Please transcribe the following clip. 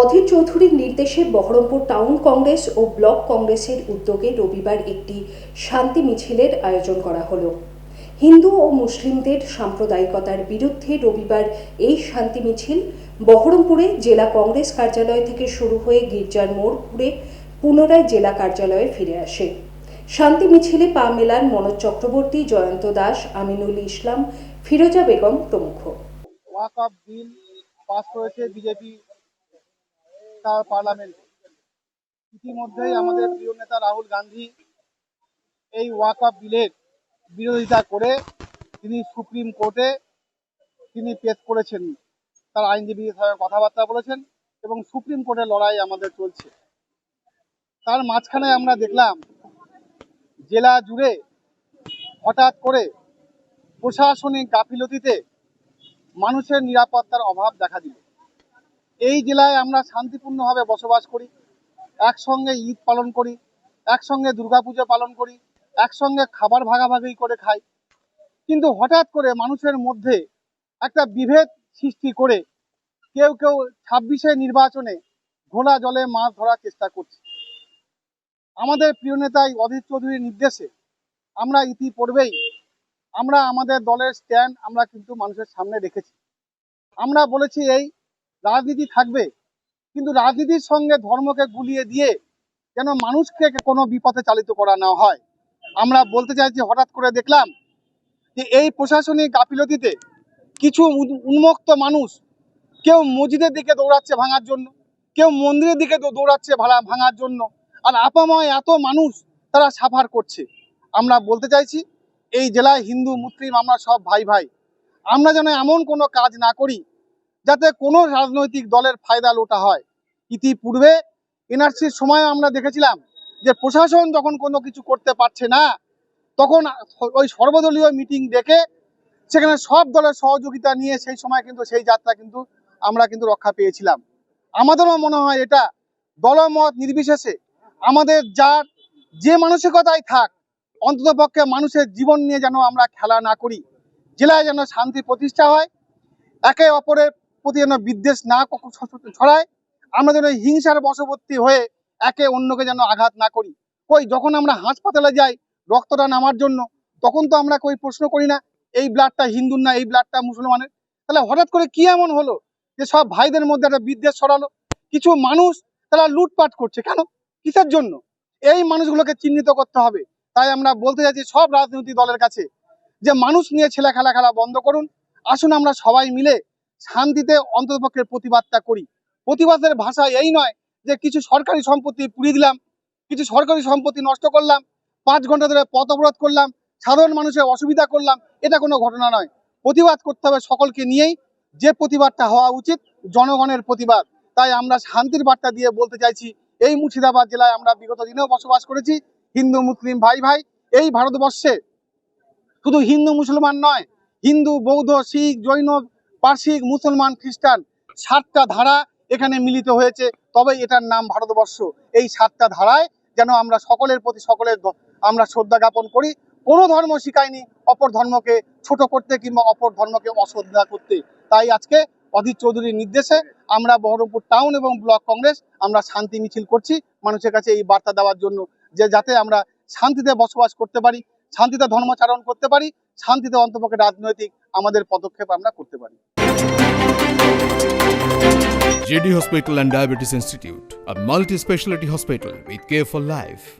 অধীর চৌধুরীর নির্দেশে বহরমপুর টাউন কংগ্রেস ও ব্লক কংগ্রেসের উদ্যোগে রবিবার একটি শান্তি মিছিলের আয়োজন করা হলো। হিন্দু ও মুসলিমদের সাম্প্রদায়িকতার বিরুদ্ধে রবিবার এই শান্তি মিছিল বহরমপুরে জেলা কংগ্রেস কার্যালয় থেকে শুরু হয়ে গির্জার মোড় ঘুরে পুনরায় জেলা কার্যালয়ে ফিরে আসে। শান্তি মিছিলে পা মেলান মনোজ চক্রবর্তী, জয়ন্ত দাস, আমিনুল ইসলাম, ফিরোজা বেগম প্রমুখ। বিল পাস করেছে বিজেপি তার পার্লামেন্টে। ইতিমধ্যেই আমাদের প্রিয় নেতা রাহুল গান্ধী এই ওয়াকআপ বিলের বিরোধিতা করে তিনি সুপ্রিম কোর্টে তিনি পেশ করেছেন। তার আইনজীবীদের সঙ্গে কথাবার্তা বলেছেন এবং সুপ্রিম কোর্টের লড়াই আমাদের চলছে। তার মাঝখানে আমরা দেখলাম জেলা জুড়ে হঠাৎ করে প্রশাসনিক গাফিলতিতে মানুষের নিরাপত্তার অভাব দেখা দিল। এই জেলায় আমরা শান্তিপূর্ণভাবে বসবাস করি, একসঙ্গে ঈদ পালন করি, একসঙ্গে দুর্গাপুজো পালন করি, একসঙ্গে খাবার ভাগাভাগি করে খাই। কিন্তু হঠাৎ করে মানুষের মধ্যে একটা বিভেদ সৃষ্টি করে কেউ কেউ ছাব্বিশে নির্বাচনে ঘোলা জলে মাছ ধরার চেষ্টা করছে। আমাদের প্রিয় নেতাই অধীর চৌধুরীর নির্দেশে আমরা ইতিপূর্বেই আমরা আমাদের দলের স্ট্যান্ড আমরা কিন্তু মানুষের সামনে রেখেছি। আমরা বলেছি এই রাজনীতি থাকবে, কিন্তু রাজনীতির সঙ্গে ধর্মকে গুলিয়ে দিয়ে যেন মানুষকে কোনো বিপথে চালিত করা না হয়। আমরা বলতে চাইছি, হঠাৎ করে দেখলাম যে এই প্রশাসনিক গাফিলতিতে কিছু উন্মুক্ত মানুষ কেউ মসজিদের দিকে দৌড়াচ্ছে ভাঙার জন্য, কেউ মন্দিরের দিকে দৌড়াচ্ছে ভাড়া ভাঙার জন্য, আর আপাময় এত মানুষ তারা সাফার করছে। আমরা বলতে চাইছি, এই জেলায় হিন্দু, মুসলিম, আমরা সব ভাই ভাই আমরা যেন এমন কোনো কাজ না করি যাতে কোনো রাজনৈতিক দলের ফায়দা লোটা হয়। ইতিপূর্বে এনআরসির সময় আমরা দেখেছিলাম যে প্রশাসন যখন কোনো কিছু করতে পারছে না, তখন ওই সর্বদলীয় মিটিং ডেকে সেখানে সব দলের সহযোগিতা নিয়ে সেই সময় কিন্তু সেই যাত্রা কিন্তু আমরা কিন্তু রক্ষা পেয়েছিলাম। আমাদেরও মনে হয় এটা দলমত নির্বিশেষে আমাদের যার যে মানসিকতাই থাক অন্ততপক্ষে মানুষের জীবন নিয়ে যেন আমরা খেলা না করি। জেলায় যেন শান্তি প্রতিষ্ঠা হয়, একে অপরের প্রতি যেন বিদ্বেষ না ছড়ায়, আমরা যেন হিংসার বশবর্তী হয়ে একে অন্যকে যেন আঘাত না করি। কই, যখন আমরা হাসপাতালে যাই রক্তটা নামার জন্য, তখন তো আমরা কই প্রশ্ন করি না, এই ব্লাডটা হিন্দুর না, এই ব্লাডটা মুসলমানের? তাহলে হঠাৎ করে কি এমন হলো যে সব ভাইদের মধ্যে একটা বিদ্বেষ ছড়ালো? কিছু মানুষ তারা লুটপাট করছে কেন? কিসের জন্য? এই মানুষগুলোকে চিহ্নিত করতে হবে। তাই আমরা বলতে চাইছি সব রাজনৈতিক দলের কাছে যে মানুষ নিয়ে ছেলে খেলা খেলা বন্ধ করুন। আসুন আমরা সবাই মিলে শান্তিতে অন্ততপক্ষে প্রতিবাদটা করি। প্রতিবাদের ভাষা এই নয় যে কিছু সরকারি সম্পত্তি পুড়িয়ে দিলাম, কিছু সরকারি সম্পত্তি নষ্ট করলাম, পাঁচ ঘণ্টা ধরে পথ অবরোধ করলাম, সাধারণ মানুষের অসুবিধা করলাম, এটা কোনো ঘটনা নয়। প্রতিবাদ করতে হবে সকলকে নিয়েই, যে প্রতিবাদটা হওয়া উচিত, জনগণের প্রতিবাদ। তাই আমরা শান্তির বার্তা দিয়ে বলতে চাইছি, এই মুর্শিদাবাদ জেলায় আমরা বিগত দিনেও বসবাস করেছি, হিন্দু, মুসলিম, ভাই ভাই, এই ভারতবর্ষে। শুধু হিন্দু, মুসলমান নয়, হিন্দু, বৌদ্ধ, শিখ, জৈন পার্সিক মুসলমান খ্রিস্টান সাতটা ধারা এখানে মিলিত হয়েছে। তবে এটার নাম ভারতবর্ষ। এই সাতটা ধারায় যেন আমরা সকলের প্রতি সকলের আমরা শ্রদ্ধা জ্ঞাপন করি। কোনো ধর্ম শিখায়নি অপর ধর্মকে ছোট করতে কিংবা অপর ধর্মকে অশ্রদ্ধা করতে। তাই আজকে অধীর চৌধুরীর নির্দেশে আমরা বহরমপুর টাউন এবং ব্লক কংগ্রেস আমরা শান্তি মিছিল করছি। মানুষের কাছে এই বার্তা দেওয়ার জন্য যে যাতে আমরা শান্তিতে বসবাস করতে পারি, শান্তিতে ধর্মচারণ করতে পারি, শান্তিতে অন্তপক্ষে রাজনৈতিক আমাদের পদক্ষেপ আমরা করতে পারি। JD Hospital and Diabetes Institute, a multi specialty hospital with care for life.